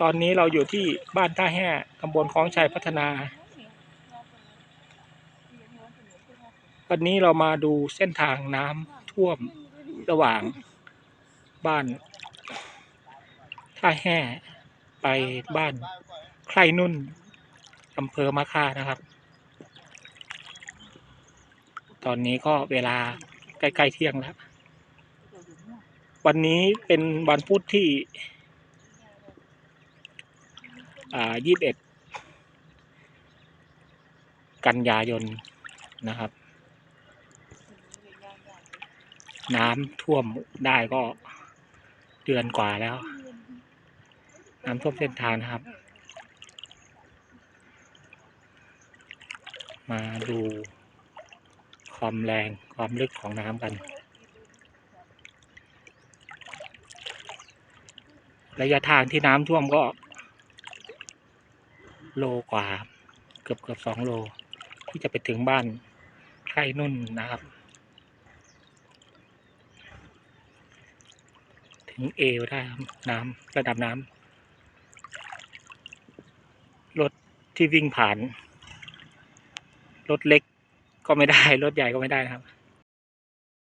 ตอนนี้เราอยู่ที่บ้านท่าแห่ตำบลคลองชัยพัฒนา วันนี้เรามาดูเส้นทางน้ำท่วมระหว่างบ้านท่าแห่ไปบ้านใครนุ่นอำเภอมะค่านะครับ ตอนนี้ก็เวลาใกล้ ๆ เที่ยงแล้ว วันนี้เป็นวันพุธที่ อ่ายี่สิบเอ็ดกันยายนนะครับ น้ำท่วมได้ก็เดือนกว่าแล้ว น้ำท่วมเส้นทางนะครับ มาดูความแรงความลึกของน้ำกัน ระยะทางที่น้ำท่วมก็ โลกว่า เกือบเกือบสองโล ที่จะไปถึงบ้านไข่นุ่นนะครับ ถึงเอวได้น้ำระดับน้ำรถที่วิ่งผ่าน รถเล็กก็ไม่ได้ รถใหญ่ก็ไม่ได้นะครับ